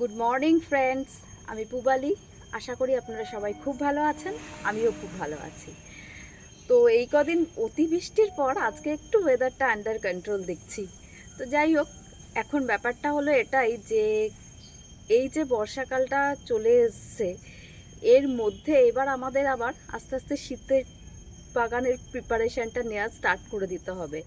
Good morning friends আমি পুবালি। আশা করি আপনারা সবাই খুব ভালো আছেন, আমিও খুব ভালো আছি। তো এই কদিন অতিবৃষ্টির পর আজকে একটু ওয়েদারটা আন্ডার কন্ট্রোল দেখছি। তো যাই হোক, এখন ব্যাপারটা হলো এটাই যে, এই যে বর্ষাকালটা চলে এসছে, এর মধ্যে এবার আমাদের আবার আস্তে আস্তে শীতের বাগানের প্রিপারেশনটা নেওয়া স্টার্ট করে দিতে হবে।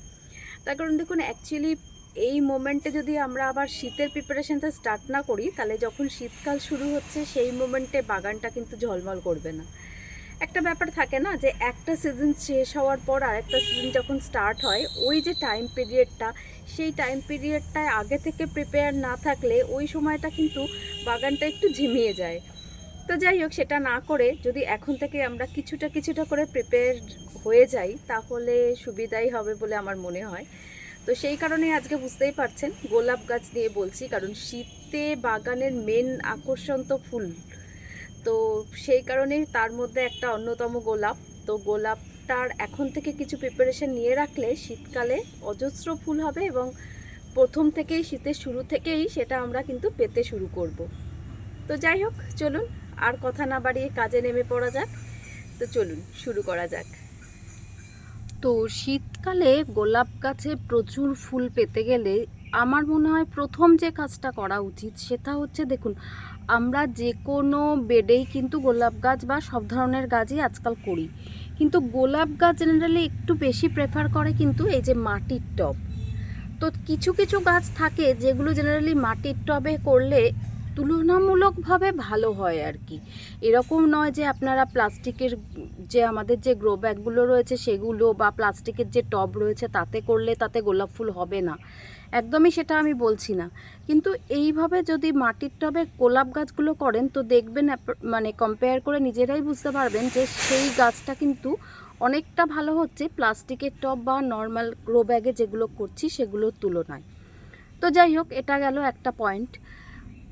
তার কারণ দেখুন অ্যাকচুয়ালি এই মোমেন্টে যদি আমরা আবার শীতের প্রিপারেশনটা স্টার্ট না করি, তাহলে যখন শীতকাল শুরু হচ্ছে, সেই মোমেন্টে বাগানটা কিন্তু ঝলমল করবে না। একটা ব্যাপার থাকে না যে, একটা সিজন শেষ হওয়ার পর আরেকটা সিজন যখন স্টার্ট হয়, ওই যে টাইম পিরিয়ডটা, সেই টাইম পিরিয়ডটায় আগে থেকে প্রিপেয়ার না থাকলে ওই সময়টা কিন্তু বাগানটা একটু ঝিমিয়ে যায়। তো যাই হোক, সেটা না করে যদি এখন থেকে আমরা কিছুটা কিছুটা করে প্রিপেয়ার হয়ে যাই, তাহলে সুবিধাই হবে বলে আমার মনে হয়। তো সেই কারণে আজকে বুঝতেই পারছেন, গোলাপ গাছ নিয়ে বলছি, কারণ শীতে বাগানের মেন আকর্ষণ তো ফুল। তো সেই কারণেই তার মধ্যে একটা অন্যতম গোলাপ। তো গোলাপটার এখন থেকে কিছু প্রিপারেশন নিয়ে রাখলে শীতকালে অজস্র ফুল হবে এবং প্রথম থেকেই, শীতের শুরু থেকেই সেটা আমরা কিন্তু পেতে শুরু করব। তো যাই হোক, চলুন, আর কথা না বাড়িয়ে কাজে নেমে পড়া যাক। তো চলুন, শুরু করা যাক। তো শীতকালে গোলাপ গাছে প্রচুর ফুল পেতে গেলে আমার মনে হয় প্রথম যে কাজটা করা উচিত সেটা হচ্ছে দেখুন, আমরা যে কোনো বেডেই কিন্তু গোলাপ গাছ বা সব ধরনের গাছই আজকাল করি। কিন্তু গোলাপ গাছ জেনারেলি একটু বেশি প্রেফার করে কিন্তু এই যে মাটির টব। তো কিছু কিছু গাছ থাকে যেগুলো জেনারেলি মাটির টবে করলে তুলনামূলকভাবে ভালো হয় আর কি। এরকম নয় যে আপনারা প্লাস্টিকের যে আমাদের যে গ্রো ব্যাগগুলো রয়েছে সেগুলো বা প্লাস্টিকের যে টব রয়েছে তাতে করলে তাতে গোলাপ ফুল হবে না। একদমই সেটা আমি বলছি না। কিন্তু এইভাবে যদি মাটির টবে গোলাপ গাছগুলো করেন তো দেখবেন মানে কম্পেয়ার করে নিজেরাই বুঝতে পারবেন যে সেই গাছটা কিন্তু অনেকটা ভালো হচ্ছে প্লাস্টিকের টব বা নর্মাল গ্রো ব্যাগে যেগুলো করছি সেগুলোর তুলনায়। তো যাই হোক, এটা গেল একটা পয়েন্ট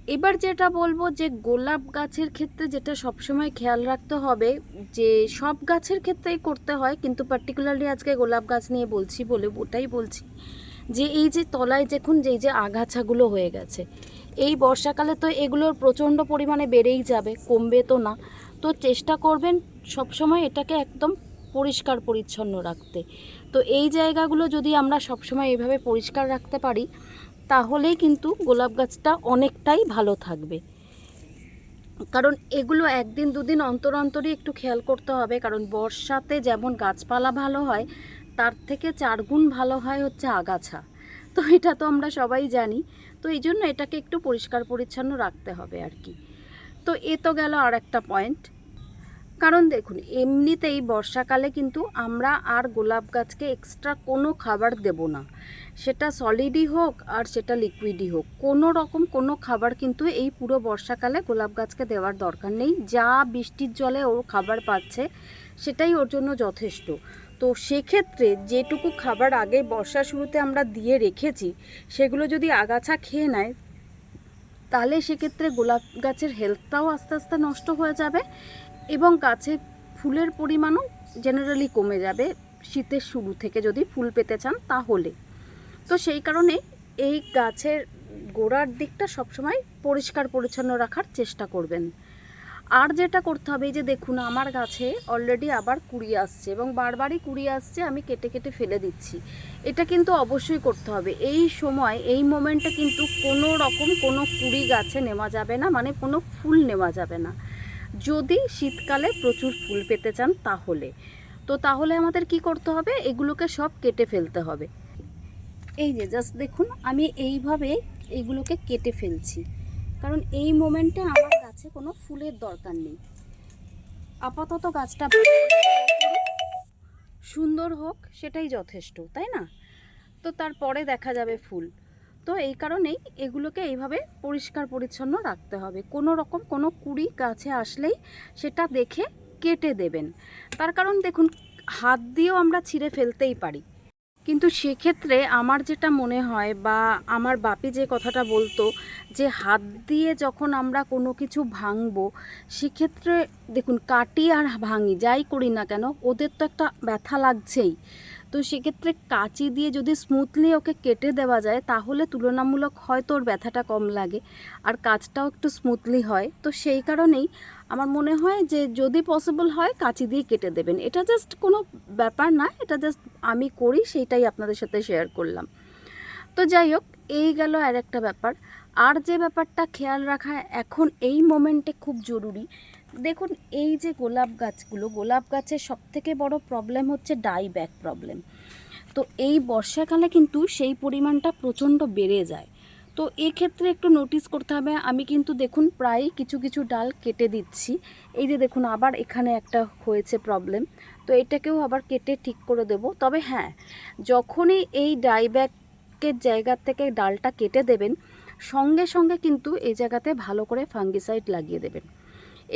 এবার যেটা বলব যে গোলাপ গাছের ক্ষেত্রে যেটা সবসময় খেয়াল রাখতে হবে, যে সব গাছের ক্ষেত্রেই করতে হয়, কিন্তু পার্টিকুলারলি আজকে গোলাপ গাছ নিয়ে বলছি বলে ওটাই বলছি, যে এই যে তলায় দেখুন যে এই যে আগাছাগুলো হয়ে গেছে, এই বর্ষাকালে তো এগুলোর প্রচণ্ড পরিমাণে বেড়েই যাবে, কমবে তো না, তো চেষ্টা করবেন সবসময় এটাকে একদম পরিষ্কার পরিচ্ছন্ন রাখতে, তো এই জায়গাগুলো যদি আমরা সবসময় এইভাবে পরিষ্কার রাখতে পারি তাহলেই কিন্তু গোলাপ গাছটা অনেকটাই ভালো থাকবে। কারণ এগুলো একদিন দুদিন অন্তর অন্তরই একটু খেয়াল করতে হবে, কারণ বর্ষাতে যেমন গাছপালা ভালো হয়, তার থেকে চারগুণ ভালো হয় হচ্ছে আগাছা। তো এটা তো আমরা সবাই জানি, তো এই জন্য এটাকে একটু পরিষ্কার পরিচ্ছন্ন রাখতে হবে আর কি। তো এ তো গেল আর একটা পয়েন্ট কারণ দেখুন, এমনিতেই বর্ষাকালে কিন্তু আমরা আর গোলাপ গাছকে এক্সট্রা কোনো খাবার দেব না। সেটা সলিডই হোক আর সেটা লিকুইডই হোক। কোনো রকম কোনো খাবার কিন্তু এই পুরো বর্ষাকালে গোলাপ গাছকে দেওয়ার দরকার নেই। যা বৃষ্টির জলে ও খাবার পাচ্ছে, সেটাই ওর জন্য যথেষ্ট। তো সেক্ষেত্রে যেটুকু খাবার আগে বর্ষা শুরুতে আমরা দিয়ে রেখেছি, সেগুলো যদি আগাছা খেয়ে নেয়, তাহলে সেক্ষেত্রে গোলাপ গাছের হেলথটাও আস্তে আস্তে নষ্ট হয়ে যাবে এবং গাছে ফুলের পরিমাণও জেনারেলি কমে যাবে শীতের শুরু থেকে যদি ফুল পেতে চান তাহলে। তো সেই কারণে এই গাছের গোড়ার দিকটা সবসময় পরিষ্কার পরিচ্ছন্ন রাখার চেষ্টা করবেন। আর যেটা করতে হবে যে দেখুন, আমার গাছে অলরেডি আবার কুড়ি আসছে এবং বারবারই কুড়ি আসছে, আমি কেটে কেটে ফেলে দিচ্ছি। এটা কিন্তু অবশ্যই করতে হবে। এই সময়, এই মোমেন্টে কিন্তু কোনো রকম কোনো কুড়ি গাছে নেওয়া যাবে না মানে কোনো ফুল নেওয়া যাবে না। যদি শীতকালে প্রচুর ফুল পেতে চান তাহলে। তো তাহলে আমাদের কি করতে হবে? এগুলোকে সব কেটে ফেলতে হবে। এই যে জাস্ট দেখুন, আমি এইভাবে এইগুলোকে কেটে ফেলছি। কারণ এই মোমেন্টে আমার গাছে কোনো ফুলের দরকার নেই। আপাতত গাছটা সুন্দর হোক, সেটাই যথেষ্ট, তাই না? তো তারপরে দেখা যাবে ফুল। তো এই কারণেই এগুলোকে এইভাবে পরিষ্কার পরিচ্ছন্ন রাখতে হবে। কোনো রকম কোনো কুড়ি গাছে আসলেই সেটা দেখে কেটে দেবেন। তার কারণ দেখুন, হাত দিয়েও আমরা ছিঁড়ে ফেলতেই পারি। কিন্তু সেক্ষেত্রে আমার যেটা মনে হয় বা আমার বাপি যে কথাটা বলতো যে হাত দিয়ে যখন আমরা কোনো কিছু ভাঙবো, সেক্ষেত্রে দেখুন, কাটি আর ভাঙি, যাই করি না কেন, ওদের তো একটা ব্যথা লাগছেই। তো সেক্ষেত্রে কাঁচি দিয়ে যদি স্মুথলি ওকে কেটে দেওয়া যায়, তাহলে তুলনামূলক হয়তো ওর ব্যথাটা কম লাগে। আর কাজটাও একটু স্মুথলি হয়। তো সেই কারণেই আমার মনে হয় যে যদি পসিবল হয় কাঁচি দিয়ে কেটে দেবেন। এটা জাস্ট কোনো ব্যাপার না, এটা জাস্ট আমি করি, সেইটাই আপনাদের সাথে শেয়ার করলাম। তো যাই হোক, এই গেল আর একটা ব্যাপার। আর যে ব্যাপারটা খেয়াল রাখা এখন এই মোমেন্টে খুব জরুরি দেখুন, এই যে গোলাপ গাছগুলো, গোলাপ গাছের সবথেকে বড় প্রবলেম হচ্ছে ডাই ব্যাক প্রবলেম তো এই বর্ষাকালে কিন্তু সেই পরিমাণটা প্রচণ্ড বেড়ে যায়। তো এক্ষেত্রে একটু নোটিস করতে হবে। আমি কিন্তু দেখুন প্রায় কিছু কিছু ডাল কেটে দিচ্ছি। এই যে দেখুন, আবার এখানে একটা হয়েছে প্রবলেম তো এটাকেও আবার কেটে ঠিক করে দেব। তবে হ্যাঁ যখনই এই ডাইব্যাকের জায়গা থেকে ডালটা কেটে দেবেন, সঙ্গে সঙ্গে কিন্তু এই জায়গাতে ভালো করে ফাঙ্গিসাইড লাগিয়ে দেবেন।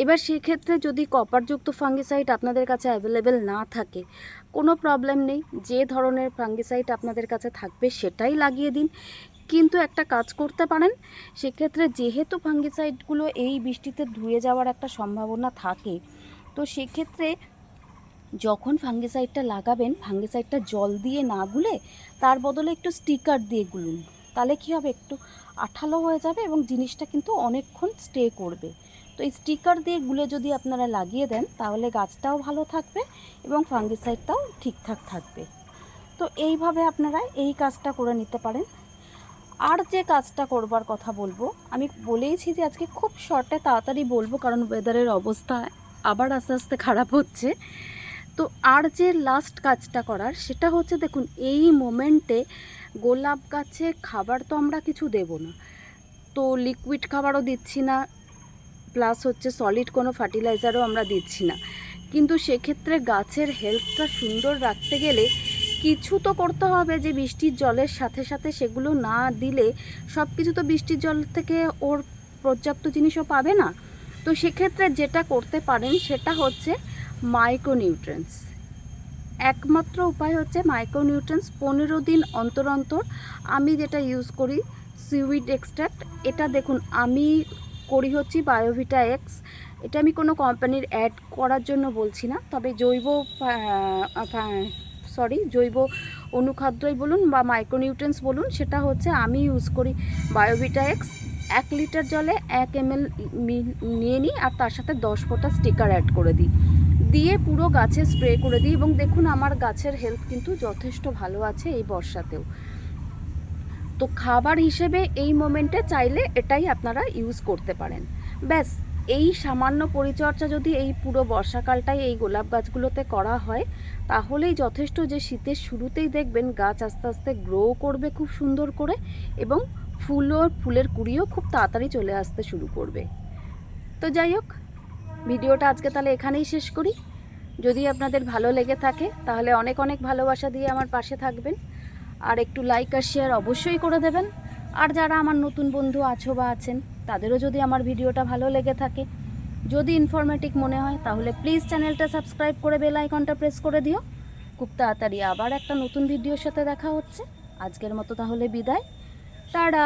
এবার সেক্ষেত্রে যদি কপারযুক্ত ফাঙ্গিসাইড আপনাদের কাছে অ্যাভেলেবেল না থাকে, কোনো প্রবলেম নেই। যে ধরনের ফাঙ্গিসাইড আপনাদের কাছে থাকবে সেটাই লাগিয়ে দিন। কিন্তু একটা কাজ করতে পারেন, সেক্ষেত্রে যেহেতু ফাঙ্গিসাইডগুলো এই বৃষ্টিতে ধুয়ে যাওয়ার একটা সম্ভাবনা থাকে, তো সেক্ষেত্রে যখন ফাঙ্গিসাইডটা লাগাবেন, ফাঙ্গিসাইডটা জল দিয়ে না গুলে তার বদলে একটু স্টিকার দিয়ে গুলুন। তাহলে কী হবে? একটু আঠালো হয়ে যাবে এবং জিনিসটা কিন্তু অনেকক্ষণ স্টে করবে। তো এই স্টিকার দিয়ে গুলে যদি আপনারা লাগিয়ে দেন, তাহলে গাছটাও ভালো থাকবে এবং ফাঙ্গিসাইডটাও ঠিকঠাক থাকবে। তো এইভাবে আপনারা এই কাজটা করে নিতে পারেন। আর যে কাজটা করবার কথা বলব, আমি বলেইছি যে আজকে খুব শর্টে তাড়াতাড়ি বলব, কারণ ওয়েদারের অবস্থা আবার আস্তে আস্তে খারাপ হচ্ছে। তো আর যে লাস্ট কাজটা করার, সেটা হচ্ছে দেখুন, এই মোমেন্টে গোলাপ গাছে খাবার তো আমরা কিছু দেব না। তো লিকুইড খাবারও দিচ্ছি না প্লাস হচ্ছে সলিড কোনো ফার্টিলাইজারও আমরা দিচ্ছি না। কিন্তু সেক্ষেত্রে গাছের হেলথটা সুন্দর রাখতে গেলে কিছু তো করতে হবে যে বৃষ্টির জলের সাথে সাথে সেগুলো না দিলে সব কিছু তো বৃষ্টির জল থেকে ওর পর্যাপ্ত জিনিসও পাবে না। তো সেক্ষেত্রে যেটা করতে পারেন সেটা হচ্ছে মাইক্রোনিউট্রেন্স একমাত্র উপায় হচ্ছে মাইক্রোনিউট্রেন্স পনেরো দিন অন্তর অন্তর আমি যেটা ইউজ করি সিউইড এক্সট্রাক্ট এটা দেখুন আমি করি হচ্ছে বায়োভিটা এক্স এটা আমি কোনো কোম্পানির অ্যাড করার জন্য বলছি না, তবে জৈব সরি জৈব অনুখাদ্যই বলুন বা মাইক্রোনিউট্রেন্স বলুন, সেটা হচ্ছে আমি ইউজ করি বায়োভিটা এক্স এক লিটার জলে এক এম এল নিয়ে নিই আর তার সাথে দশ ফোঁটা স্টিকার অ্যাড করে দিই। দিয়ে পুরো গাছে স্প্রে করে দিই এবং দেখুন আমার গাছের হেলথ কিন্তু যথেষ্ট ভালো আছে এই বর্ষাতেও। তো খাবার হিসেবে এই মোমেন্টে চাইলে এটাই আপনারা ইউজ করতে পারেন। ব্যাস, এই সামান্য পরিচর্যা যদি এই পুরো বর্ষাকালটাই এই গোলাপ গাছগুলোতে করা হয়, তাহলেই যথেষ্ট যে শীতের শুরুতেই দেখবেন গাছ আস্তে আস্তে গ্রো করবে খুব সুন্দর করে এবং ফুলও ফুলের কুড়িও খুব তাড়াতাড়ি চলে আসতে শুরু করবে। তো যাই হোক, ভিডিওটা আজকে তাহলে এখানেই শেষ করি। যদি আপনাদের ভালো লেগে থাকে, তাহলে অনেক অনেক ভালোবাসা দিয়ে আমার পাশে থাকবেন। আর একটু লাইক আর শেয়ার অবশ্যই করে দেবেন। আর যারা আমার নতুন বন্ধু আছো বা আছেন, তাদেরও যদি আমার ভিডিওটা ভালো লেগে থাকে, যদি ইনফরমেটিভ মনে হয়, তাহলে প্লিজ চ্যানেলটা সাবস্ক্রাইব করে বেল আইকনটা প্রেস করে দিও। খুব তাড়াতাড়ি আবার একটা নতুন ভিডিওর সাথে দেখা হচ্ছে। আজকের মতো তাহলে বিদায়। টাটা!